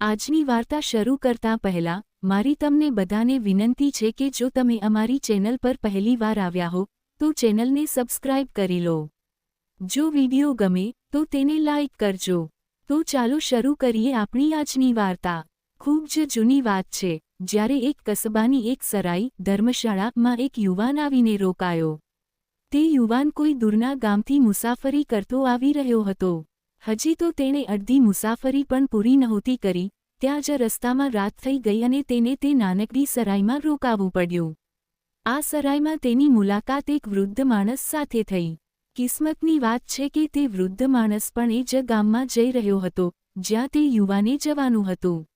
આજની વાર્તા શરૂ કરતા પહેલા, મારી તમને બધાને વિનંતી છે કે જો તમે અમારી ચેનલ પર પહેલીવાર આવ્યા હો, તો ચેનલને સબસ્ક્રાઇબ કરી લો. જો વીડિયો ગમે, તો તેને લાઇક કરજો. તો ચાલો શરૂ કરીએ આપણી આજની વાર્તા. ખૂબ જ જૂની વાત છે, જ્યારે એક કસબાની એક સરાઈ, ધર્મશાળામાં એક યુવાન આવીને રોકાયો. તે યુવાન કોઈ દૂરના ગામથી મુસાફરી કરતો આવી રહ્યો હતો. હજી તો તેણે અડધી મુસાફરી પણ પૂરી નહોતી કરી, ત્યાં જ રસ્તામાં રાત થઈ ગઈ અને તેને તે નાનકડી સરાઈમાં રોકાવું પડ્યું. આ સરાઈમાં તેની મુલાકાત એક વૃદ્ધ માણસ સાથે થઈ. કિસ્મતની વાત છે કે તે વૃદ્ધ માણસ પણ એ જ ગામમાં જઈ રહ્યો હતો, જ્યાં તે યુવાને જવાનું હતું.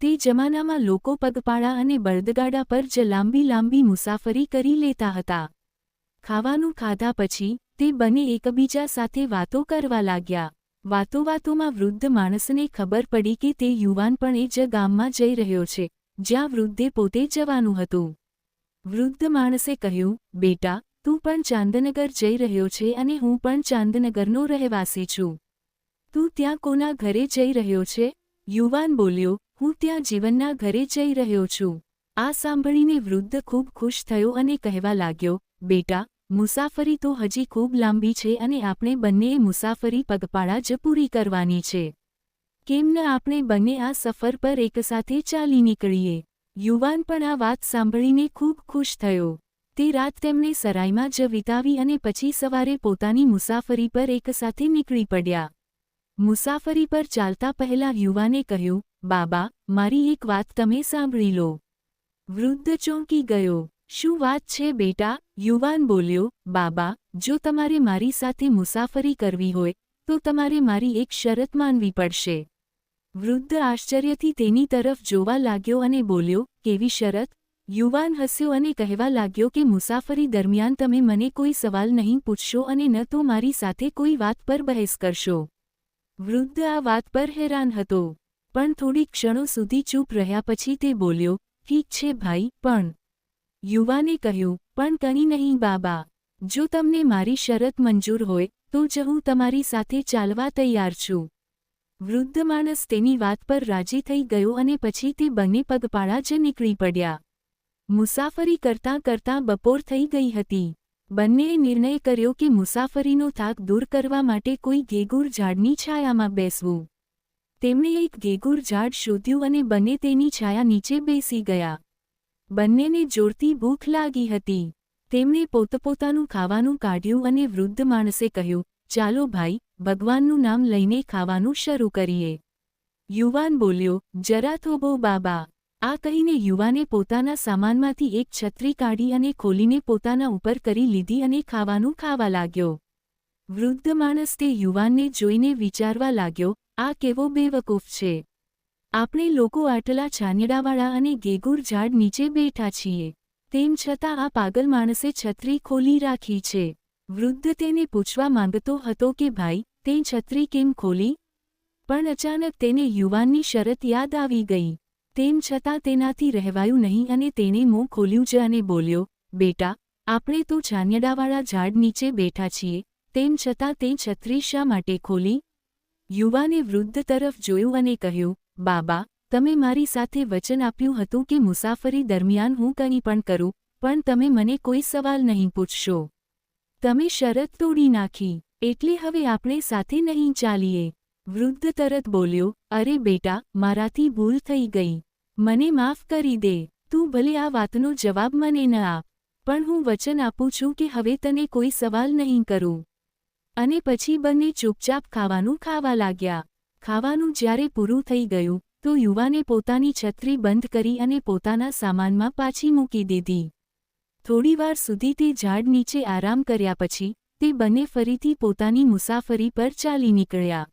તે જમાનામાં લોકો પગપાળા અને બળદગાડા પર જ લાંબી લાંબી મુસાફરી કરી લેતા હતા. ખાવાનું ખાધા પછી, તે બંને એકબીજા સાથે વાતો કરવા લાગ્યા. વાતો વાતોમાં વૃદ્ધ માણસને ખબર પડી કે તે યુવાન પણ એ જ ગામમાં જઈ રહ્યો છે, જ્યાં વૃદ્ધે પોતે જવાનું હતું. વૃદ્ધ માણસે કહ્યું, બેટા, તું પણ ચાંદનગર જઈ રહ્યો છે અને હું પણ ચાંદનગરનો રહેવાસી છું. તું ત્યાં કોના ઘરે જઈ રહ્યો છે? યુવાન બોલ્યો, હું ત્યાં જીવનના ઘરે જઈ રહ્યો છું. આ સાંભળીને વૃદ્ધ ખૂબ ખુશ થયો અને કહેવા લાગ્યો, બેટા મુસાફરી તો હજી ખૂબ લાંબી છે અને આપણે બંનેએ મુસાફરી પગપાળા જ પૂરી કરવાની છે. કેમ ન આપણે બંને આ સફર પર એકસાથે ચાલી નીકળીએ? યુવાન પણ આ વાત સાંભળીને ખૂબ ખુશ થયો. તે રાત તેમણે સરાઈમાં જ વિતાવી અને પછી સવારે પોતાની મુસાફરી પર એકસાથે નીકળી પડ્યા. મુસાફરી પર ચાલતા પહેલા યુવાને કહ્યું, બાબા, મારી એક વાત તમે સાંભળી લો. વૃદ્ધ ચોંકી ગયો. શું વાત છે બેટા? યુવાન બોલ્યો, બાબા, જો તમારે મારી સાથે મુસાફરી કરવી હોય, તો તમારે મારી એક શરત માનવી પડશે. વૃદ્ધ આશ્ચર્યથી તેની તરફ જોવા લાગ્યો અને બોલ્યો, કેવી શરત? યુવાન હસ્યો અને કહેવા લાગ્યો કે મુસાફરી દરમિયાન તમે મને કોઈ સવાલ નહીં પૂછશો અને ન તો મારી સાથે કોઈ વાત પર બહેસ કરશો. વૃદ્ધ આ વાત પર હેરાન હતો. પણ થોડી ક્ષણો સુધી ચૂપ રહ્યા પછી તે બોલ્યો, ઠીક છે ભાઈ, પણ યુવાને કહ્યું, પણ કંઈ નહીં બાબા. જો તમને મારી શરત મંજૂર હોય, તો જ હું તમારી સાથે ચાલવા તૈયાર છું. વૃદ્ધ માણસ તેની વાત પર રાજી થઈ ગયો અને પછી તે બંને પગપાળા જ નીકળી પડ્યા. મુસાફરી કરતાં કરતાં બપોર થઈ ગઈ હતી. બંનેએ નિર્ણય કર્યો કે મુસાફરીનો થાક દૂર કરવા માટે કોઈ ઘેગુર ઝાડની છાયામાં બેસવું. તેમણે એક ઘેગુર ઝાડ શોધ્યું અને બંને તેની છાયા નીચે બેસી ગયા. બંનેને જોરતી ભૂખ લાગી હતી. તેમણે પોતપોતાનું ખાવાનું કાઢ્યું અને વૃદ્ધ માણસે કહ્યું, ચાલો ભાઈ, ભગવાનનું નામ લઈને ખાવાનું શરૂ કરીએ. યુવાન બોલ્યો, જરા થોભો બાબા. આ કહીને યુવાને પોતાના સામાનમાંથી એક છત્રી કાઢી અને ખોલીને પોતાના ઉપર કરી લીધી અને ખાવાનું ખાવા લાગ્યો. વૃદ્ધ માણસ તે યુવાનને જોઈને વિચારવા લાગ્યો, આ કેવો બેવકૂફ છે. આપણે લોકો આટલા છાનિયાડાવાળા અને ગેગુર ઝાડ નીચે બેઠા છીએ. તેમ છતાં આ પાગલ માણસે છત્રી ખોલી રાખી છે. વૃદ્ધ તેને પૂછવા માંગતો હતો કે, ભાઈ, તે છત્રી કેમ ખોલી? પણ અચાનક તેને યુવાનની શરત યાદ આવી ગઈ. તેમ છતાં તેનાથી રહેવાયું નહીં અને તેણે મોં ખોલ્યું જ અને બોલ્યો, બેટા, આપણે તો છાનિયાડાવાળા ઝાડ નીચે બેઠા છીએ. તેમ છતાં તે છત્રી શા માટે ખોલી? યુવાને વૃદ્ધ તરફ જોયું અને કહ્યું બાબા, તમે મારી સાથે વચન આપ્યું હતું કે મુસાફરી દરમિયાન હું કંઈ પણ કરું, પણ તમે મને કોઈ સવાલ નહીં પૂછશો. તમે શરત તોડી નાખી, એટલે હવે આપણે સાથે નહીં ચાલીએ. વૃદ્ધ તરત બોલ્યો, અરે બેટા, મારાથી ભૂલ થઈ ગઈ. મને માફ કરી દે. તું ભલે આ વાતનો જવાબ મને ન આપ, પણ હું વચન આપું છું કે હવે તને કોઈ સવાલ નહીં કરું. અને પછી બંને ચૂપચાપ ખાવાનું ખાવા લાગ્યા. ખાવાનું જ્યારે પૂરું થઈ ગયું, તો યુવાને પોતાની છત્રી બંધ કરી અને પોતાના સામાનમાં પાછી મૂકી દીધી. થોડીવાર સુધી તે ઝાડ નીચે આરામ કર્યા પછી, તે બંને ફરીથી પોતાની મુસાફરી પર ચાલી નીકળ્યા.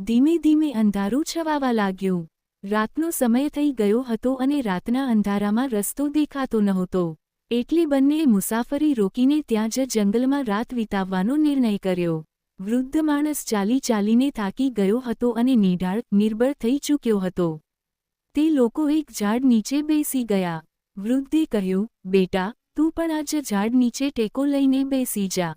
ધીમે ધીમે અંધારું છવાવા લાગ્યું. રાતનો સમય થઈ ગયો હતો અને રાતના અંધારામાં રસ્તો દેખાતો નહોતો. એટલે બંનેએ મુસાફરી રોકીને ત્યાં જ જંગલમાં રાત વિતાવવાનો નિર્ણય કર્યો. વૃદ્ધ માણસ ચાલી ચાલીને થાકી ગયો હતો અને નિઢાળ, નિર્બળ થઈ ચૂક્યો હતો. તે લોકો એક ઝાડ નીચે બેસી ગયા. વૃદ્ધે કહ્યું, બેટા, તું પણ આજ ઝાડ નીચે ટેકો લઈને બેસી જા.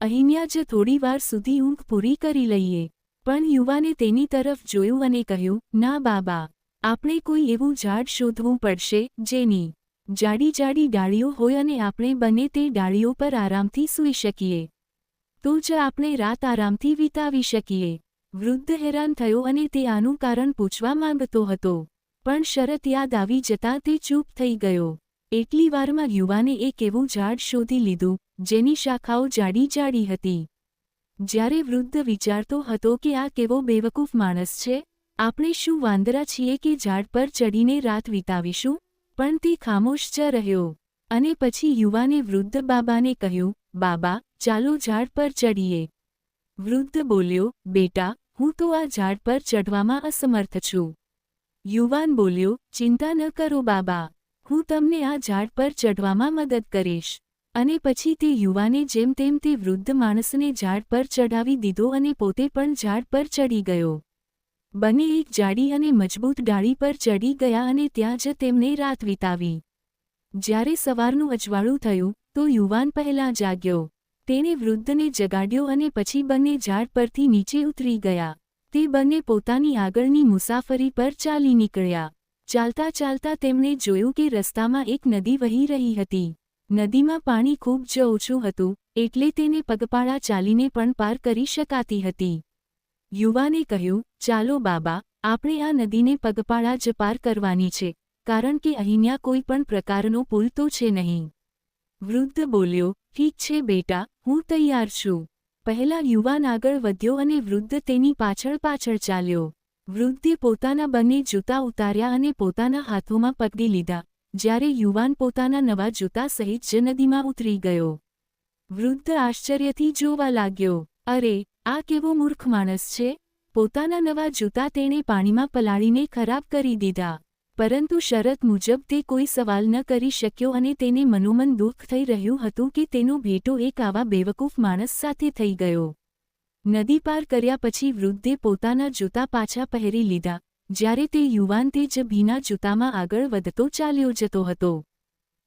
અહીંયા જ થોડી વાર સુધી ઊંઘ પૂરી કરી લઈએ. પણ યુવાને તેની તરફ જોયું અને કહ્યું, ના બાબા, આપણે કોઈ એવું ઝાડ શોધવું પડશે જેની જાડી જાડી ડાળીઓ હોય અને આપણે બંને તે ડાળીઓ પર આરામથી સૂઈ શકીએ. તો જ આપણે રાત આરામથી વિતાવી શકીએ. વૃદ્ધ હેરાન થયો અને તે આનું કારણ પૂછવા માંગતો હતો. પણ શરત યાદ આવી જતાં તે ચૂપ થઈ ગયો. એટલી વારમાં યુવાને એક એવું ઝાડ શોધી લીધું, જેની શાખાઓ જાડી જાડી હતી. જ્યારે વૃદ્ધ વિચારતો હતો કે આ કેવો બેવકૂફ માણસ છે, આપણે શું વાંદરા છીએ કે ઝાડ પર ચડીને રાત વિતાવીશું? પણ તે ખામોશ જ રહ્યો. અને પછી યુવાને વૃદ્ધ બાબાને કહ્યું, બાબા ચાલો ઝાડ પર ચડીએ. વૃદ્ધ બોલ્યો, બેટા, હું તો આ ઝાડ પર ચઢવામાં અસમર્થ છું. યુવાન બોલ્યો, ચિંતા ન કરો બાબા, હું તમને આ ઝાડ પર ચઢવામાં મદદ કરીશ. અને પછી તે યુવાને જેમ તેમ તે વૃદ્ધ માણસને ઝાડ પર ચઢાવી દીધો અને પોતે પણ ઝાડ પર ચડી ગયો. બંને એક જાડી અને મજબૂત ડાળી પર ચડી ગયા અને ત્યાં જ તેમને રાત વિતાવી. જ્યારે સવારનું અજવાળું થયું, તો યુવાન પહેલાં જાગ્યો. તેણે વૃદ્ધને જગાડ્યો અને પછી બંને ઝાડ પરથી નીચે ઉતરી ગયા. તે બંને પોતાની આગળની મુસાફરી પર ચાલી નીકળ્યા. ચાલતા ચાલતા તેમણે જોયું કે રસ્તામાં એક નદી વહી રહી હતી. નદીમાં પાણી ખૂબ જ ઓછું હતું, એટલે તેને પગપાળા ચાલીને પણ પાર કરી શકાતી હતી. યુવાને કહ્યું, ચાલો બાબા, આપણે આ નદીને પગપાળા જ પાર કરવાની છે, કારણ કે અહીંયા કોઈ પણ પ્રકારનો પુલ તો છે નહીં. વૃદ્ધ બોલ્યો ઠીક છે બેટા, હું તૈયાર છું. પહેલા યુવાન આગળ વધ્યો અને વૃદ્ધ તેની પાછળ પાછળ ચાલ્યો. વૃદ્ધે પોતાના બંને જૂતા ઉતાર્યા અને પોતાના હાથોમાં પકડી લીધા. જ્યારે યુવાન પોતાના નવા જૂતા સહિત જ નદીમાં ઉતરી ગયો. વૃદ્ધ આશ્ચર્યથી જોવા લાગ્યો, અરે, આ કેવો મૂર્ખ માણસ છે? પોતાના નવા જૂતા તેણે પાણીમાં પલાળીને ખરાબ કરી દીધા. પરંતુ શરત મુજબ તે કોઈ સવાલ ન કરી શક્યો અને તેને મનોમન દુઃખ થઈ રહ્યું હતું કે તેનો ભેટો એક આવા બેવકૂફ માણસ સાથે થઈ ગયો. નદી પાર કર્યા પછી વૃદ્ધે પોતાના જૂતા પાછા પહેરી લીધા. જ્યારે તે યુવાન તે જ ભીના જૂતામાં આગળ વધતો ચાલ્યો જતો હતો.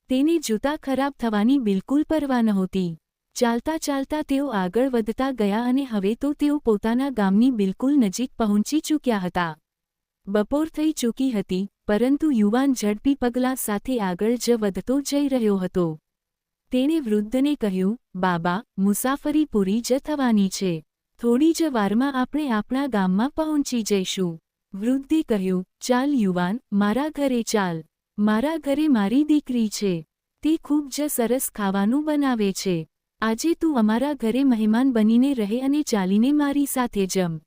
તેને જૂતા ખરાબ થવાની બિલકુલ પરવા નહોતી. ચાલતા ચાલતા તેઓ આગળ વધતા ગયા અને હવે તો તેઓ પોતાના ગામની બિલકુલ નજીક પહોંચી ચૂક્યા હતા. બપોર થઈ ચૂકી હતી, પરંતુ યુવાન ઝડપી પગલાં સાથે આગળ જ વધતો જઈ રહ્યો હતો. તેણે વૃદ્ધને કહ્યું, બાબા, મુસાફરી પૂરી જ થવાની છે. થોડી જ વારમાં આપણે આપણા ગામમાં પહોંચી જઈશું. વૃદ્ધે કહ્યું, ચાલ યુવાન, મારા ઘરે ચાલ. મારા ઘરે મારી દીકરી છે. તે ખૂબ જ સરસ ખાવાનું બનાવે છે. આજે તું અમારા ઘરે મહેમાન બનીને રહે અને ચાલીને મારી સાથે જમ.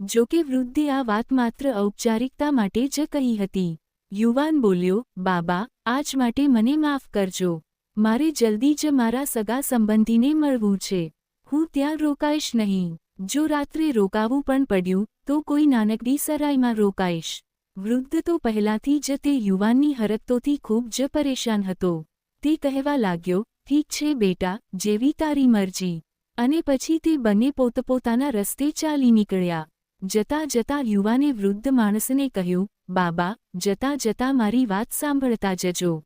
જો કે વૃદ્ધે આ વાત માત્ર ઔપચારિકતા માટે જ કહી હતી. યુવાન બોલ્યો, બાબા, આજ માટે મને માફ કરજો. મારે જલ્દી જ મારા સગા સંબંધીને મળવું છે. હું ત્યાં રોકાઈશ નહીં. જો રાત્રે રોકાવું પણ પડ્યું, તો કોઈ નાનકડી સરાઈમાં રોકાઈશ. વૃદ્ધ તો પહેલાંથી જ તે યુવાનની હરકતોથી ખૂબ જ પરેશાન હતો. તે કહેવા લાગ્યો, ઠીક છે બેટા, જેવી તારી મરજી. અને પછી તે બંને પોતપોતાના રસ્તે ચાલી નીકળ્યા. જતા જતા યુવાને વૃદ્ધ માણસને કહ્યું, બાબા, જતા જતા મારી વાત સાંભળતા જજો.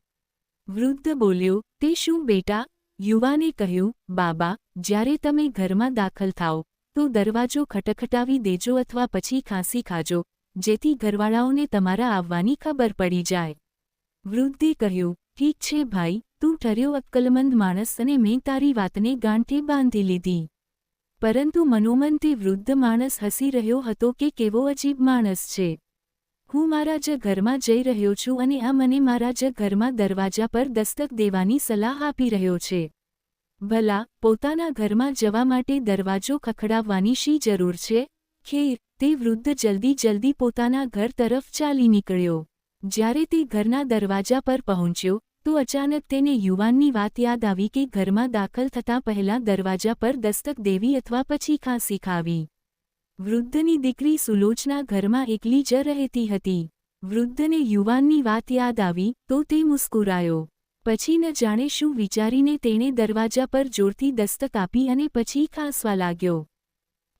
વૃદ્ધ બોલ્યો, તે શું બેટા? યુવાને કહ્યું, બાબા, જ્યારે તમે ઘરમાં દાખલ થાઓ, તો દરવાજો ખટખટાવી દેજો અથવા પછી ખાંસી ખાજો, જેથી ઘરવાળાઓને તમારા આવવાની ખબર પડી જાય. વૃદ્ધે કહ્યું, ઠીક છે ભાઈ, તું ઠર્યો અક્કલમંદ માણસ અને મેં તારી વાતને ગાંઠે બાંધી લીધી. પરંતુ મનોમન તે વૃદ્ધ માણસ હસી રહ્યો હતો કે કેવો અજીબ માણસ છે. હું મારા જ ઘરમાં જઈ રહ્યો છું અને આ મને મારા જ ઘરમાં દરવાજા પર દસ્તક દેવાની સલાહ આપી રહ્યો છે. ભલા, પોતાના ઘરમાં જવા માટે દરવાજો ખખડાવવાની શી જરૂર છે? ખેર, તે વૃદ્ધ જલ્દી જલ્દી પોતાના ઘર તરફ ચાલી નીકળ્યો. જ્યારે તે ઘરના દરવાજા પર પહોંચ્યો તો અચાનક તેને યુવાનની વાત યાદ આવી કે ઘરમાં દાખલ થતાં પહેલાં દરવાજા પર દસ્તક દેવી અથવા પછી ખાંસી ખાવી વૃદ્ધની દીકરી સુલોચના ઘરમાં એકલી જ રહેતી હતી. વૃદ્ધને યુવાનની વાત યાદ આવી તો તે મુસ્કુરાયો. પછી ન જાણે શું વિચારીને તેણે દરવાજા પર જોરથી દસ્તક આપી અને પછી ખાંસવા લાગ્યો.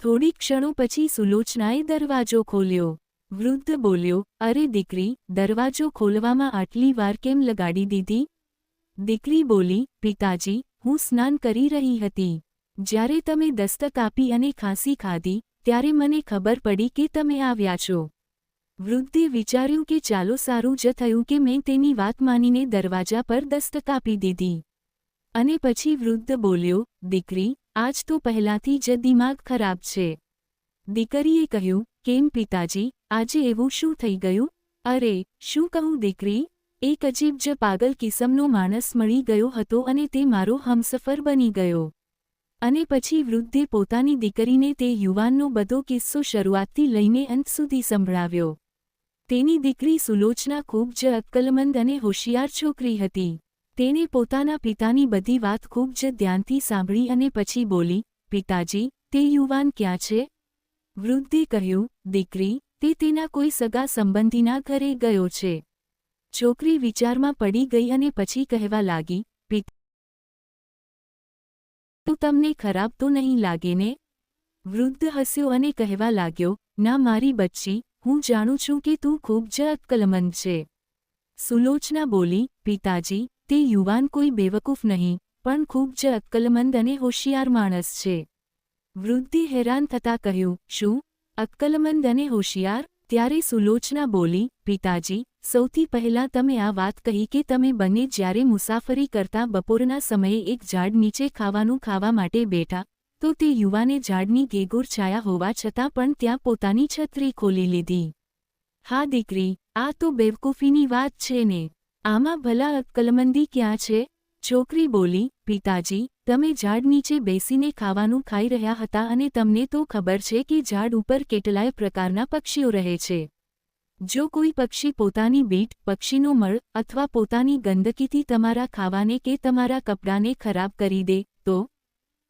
થોડીક ક્ષણો પછી સુલોચનાએ દરવાજો ખોલ્યો. વૃદ્ધ બોલ્યો, અરે દીકરી, દરવાજો ખોલવામાં આટલી વાર કેમ લગાડી દીધી? દીકરી બોલી, પિતાજી, હું સ્નાન કરી રહી હતી. જ્યારે તમે દસ્તક આપી અને ખાંસી ખાધી, ત્યારે મને ખબર પડી કે તમે આવ્યા છો. વૃદ્ધે વિચાર્યું કે ચાલો સારું જ થયું કે મેં તેની વાત માનીને દરવાજા પર દસ્તક આપી દીધી. અને પછી વૃદ્ધ બોલ્યો, દીકરી, આજ તો પહેલાંથી જ દિમાગ ખરાબ છે. દીકરીએ કહ્યું, કેમ પિતાજી આજે એવું શું થઈ ગયું? અરે, શું કહું દીકરી? એક અજીબ જ પાગલ કિસમનો માણસ મળી ગયો હતો અને તે મારો હમસફર બની ગયો. અને પછી વૃદ્ધે પોતાની દીકરીને તે યુવાનનો બધો કિસ્સો શરૂઆતથી લઈને અંત સુધી સંભળાવ્યો. તેની દીકરી સુલોચના ખૂબ જ અક્કલમંદ અને હોશિયાર છોકરી હતી. તેણે પોતાના પિતાની બધી વાત ખૂબ જ ધ્યાનથી સાંભળી અને પછી બોલી, પિતાજી, તે યુવાન ક્યાં છે? વૃદ્ધે કહ્યું, દીકરી તે તેના કોઈ સગા સંબંધીના ઘરે ગયો છે. છોકરી વિચારમાં પડી ગઈ અને પછી કહેવા લાગી તો તમને ખરાબ તો નહીં લાગે ને? વૃદ્ધ હસ્યો અને કહેવા લાગ્યો, ના મારી બચ્ચી, હું જાણું છું કે તું ખૂબ જ અક્કલમંદ છે. સુલોચના બોલી, પિતાજી, તે યુવાન કોઈ બેવકૂફ નહીં, પણ ખૂબ જ અક્કલમંદ અને હોશિયાર માણસ છે. વૃદ્ધિ હેરાન થતા કહ્યું, શું? અક્કલમંદ અને હોશિયાર, ત્યારે સુલોચના બોલી, પિતાજી, સૌથી પહેલાં તમે આ વાત કહી કે તમે બંને જ્યારે મુસાફરી કરતા બપોરના સમયે એક ઝાડ નીચે ખાવાનું ખાવા માટે બેઠા, તો તે યુવાને ઝાડની ગેગોર છાયા હોવા છતાં પણ ત્યાં પોતાની છત્રી ખોલી લીધી. હા, દીકરી, આ તો બેવકૂફીની વાત છે ને. આમાં ભલા અક્કલમંદી ક્યાં છે? છોકરી બોલી, પિતાજી તમે ઝાડ નીચે બેસીને ખાવાનું ખાઈ રહ્યા હતા અને તમને તો ખબર છે કે ઝાડ ઉપર કેટલાય પ્રકારના પક્ષીઓ રહે છે. જો કોઈ પક્ષી પોતાની બીટ, પક્ષીનો મળ અથવા પોતાની ગંદકીથી તમારા ખાવાને કે તમારા કપડાને ખરાબ કરી દે, તો?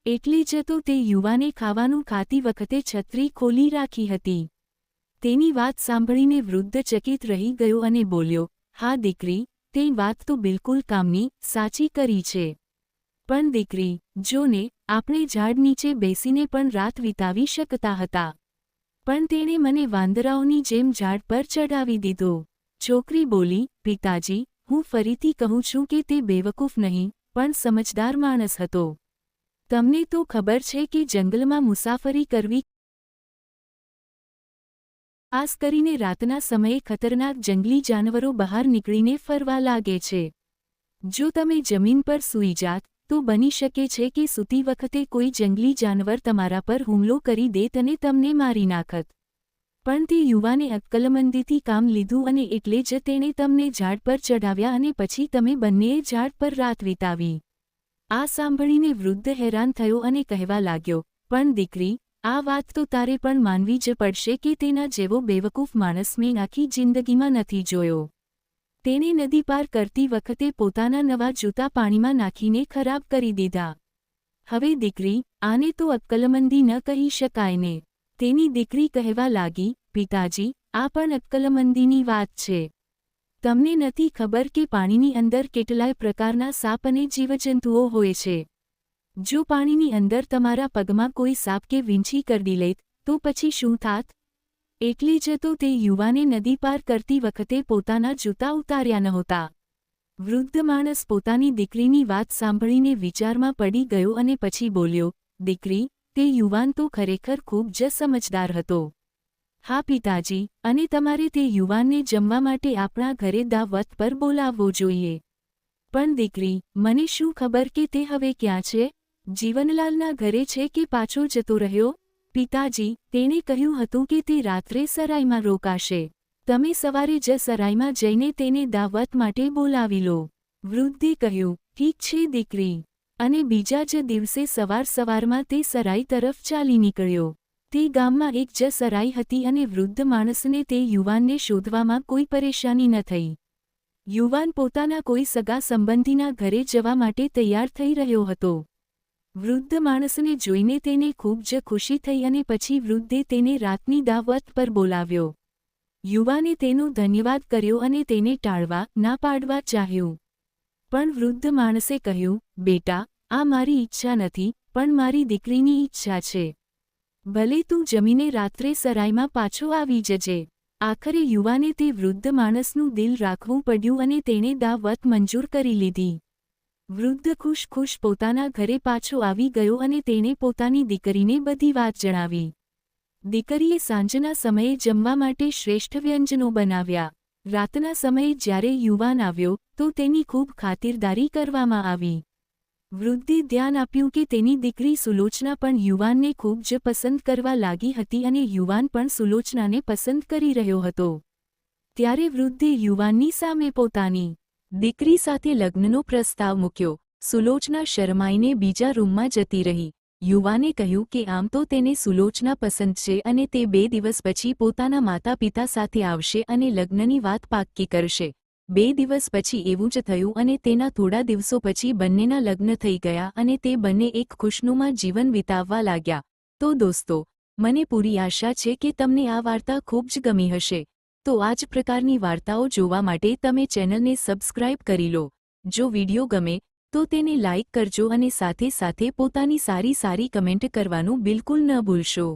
એટલી જ તો તે યુવાને ખાવાનું ખાતી વખતે છત્રી ખોલી રાખી હતી. તેની વાત સાંભળીને વૃદ્ધ ચકિત રહી ગયો અને બોલ્યો, હા દીકરી, તે વાત તો બિલકુલ કામની, સાચી કરી છે. પણ દીકરી, જોને આપણે ઝાડ નીચે બેસીને પણ રાત વિતાવી શકતા હતા. પણ તેણે મને વાંદરાઓની જેમ ઝાડ પર ચડાવી દીધો. છોકરી બોલી, પિતાજી, હું ફરીથી કહું છું કે તે બેવકૂફ નહીં, પણ સમજદાર માણસ હતો. તમને તો ખબર છે કે જંગલમાં મુસાફરી કરવી ખાસ કરીને રાતના સમયે ખતરનાક જંગલી જાનવરો બહાર નીકળીને ફરવા લાગે છે. જો તમે જમીન પર સૂઈ જાત તો બની શકે છે કે સૂતી વખતે કોઈ જંગલી જાનવર તમારા પર હુમલો કરી દેત અને તમને મારી નાખત. પણ તે યુવાને અક્કલમંદીથી કામ લીધું અને એટલે જ તેણે તમને ઝાડ પર ચઢાવ્યા અને પછી તમે બંનેએ ઝાડ પર રાત વિતાવી. આ સાંભળીને વૃદ્ધ હેરાન થયો અને કહેવા લાગ્યો, પણ દીકરી, આ વાત તો તારે પણ માનવી જ પડશે કે તેના જેવો બેવકૂફ માણસ મેં આખી જિંદગીમાં નથી જોયો. તેણે નદી પાર કરતી વખતે પોતાના નવા જૂતા પાણીમાં નાખીને ખરાબ કરી દીધા. હવે દીકરી, આને તો અક્કલમંદી ન કહી શકાય ને. તેની દીકરી કહેવા લાગી, પિતાજી, આ પણ અક્કલમંદીની વાત છે. તમને નથી ખબર કે પાણીની અંદર કેટલાય પ્રકારના સાપ અને જીવજંતુઓ હોય છે. જો પાણીની અંદર તમારા પગમાં કોઈ સાપ કે વીંછી કરડી લેત, તો પછી શું થાત? એટલે જ તો તે યુવાને નદી પાર કરતી વખતે પોતાના જૂતા ઉતાર્યા નહોતા. વૃદ્ધ માણસ પોતાની દીકરીની વાત સાંભળીને વિચારમાં પડી ગયો અને પછી બોલ્યો, દીકરી, તે યુવાન તો ખરેખર ખૂબ જ સમજદાર હતો. હા પિતાજી, અને તમારે તે યુવાનને જમવા માટે આપણા ઘરે દાવત પર બોલાવવો જોઈએ. પણ દીકરી, મને શું ખબર કે તે હવે ક્યાં છે? જીવનલાલના ઘરે છે કે પાછો જતો રહ્યો? પિતાજી, તેણે કહ્યું હતું કે તે રાત્રે સરાઈમાં રોકાશે. તમે સવારે જ સરાઈમાં જઈને તેને દાવત માટે બોલાવી લો. વૃદ્ધે કહ્યું, ઠીક છે, દીકરી. અને બીજા જ દિવસે સવાર સવારમાં તે સરાઈ તરફ ચાલી નીકળ્યો. તે ગામમાં એક જ સરાઈ હતી અને વૃદ્ધ માણસને તે યુવાનને શોધવામાં કોઈ પરેશાની ન થઈ. યુવાન પોતાના કોઈ સગા સંબંધીના ઘરે જવા માટે તૈયાર થઈ રહ્યો હતો. વૃદ્ધ માણસને જોઈને તેને ખૂબ જ ખુશી થઈ અને પછી વૃદ્ધે તેને રાતની દાવત પર બોલાવ્યો. યુવાને તેનો ધન્યવાદ કર્યો અને તેને ટાળવા ના પાડવા ચાહ્યું. પણ વૃદ્ધ માણસે કહ્યું, બેટા, આ મારી ઈચ્છા નથી, પણ મારી દીકરીની ઈચ્છા છે. ભલે તું જમીને રાત્રે સરાઈમાં પાછો આવી જજે. આખરે યુવાને તે વૃદ્ધ માણસનું દિલ રાખવું પડ્યું અને તેણે દાવત મંજૂર કરી લીધી. વૃદ્ધ ખુશ ખુશ પોતાના ઘરે પાછો આવી ગયો અને તેણે પોતાની દીકરીને બધી વાત જણાવી. દીકરીએ સાંજના સમયે જમવા માટે શ્રેષ્ઠ વ્યંજનો બનાવ્યા. રાતના સમયે જ્યારે યુવાન આવ્યો, તો તેની ખૂબ ખાતિરદારી કરવામાં આવી. વૃદ્ધે ધ્યાન આપ્યું કે તેની દીકરી સુલોચના પણ યુવાનને ખૂબ જ પસંદ કરવા લાગી હતી અને યુવાન પણ સુલોચનાને પસંદ કરી રહ્યો હતો. ત્યારે વૃદ્ધે યુવાનની સામે પોતાની દીકરી સાથે લગ્નનો પ્રસ્તાવ મૂક્યો. સુલોચના શરમાઈને બીજા રૂમમાં જતી રહી. યુવાને કહ્યું કે આમ તો તેને સુલોચના પસંદ છે અને તે બે દિવસ પછી પોતાના માતા પિતા સાથે આવશે અને લગ્નની વાત પાક્કી કરશે. બે દિવસ પછી એવું જ થયું અને તેના થોડા દિવસો પછી બંનેના લગ્ન થઈ ગયા અને તે બંને એક ખુશનુમા જીવન વિતાવવા લાગ્યા. તો દોસ્તો, મને પૂરી આશા છે કે તમને આ વાર્તા ખૂબ જ ગમી હશે. તો આ જ પ્રકારની વાર્તાઓ જોવા માટે તમે ચેનલને સબસ્ક્રાઇબ કરી લો. જો વિડિયો ગમે, તો તેને લાઇક કરજો અને સાથે સાથે પોતાની સારી સારી કમેન્ટ કરવાનું બિલકુલ ન ભૂલશો.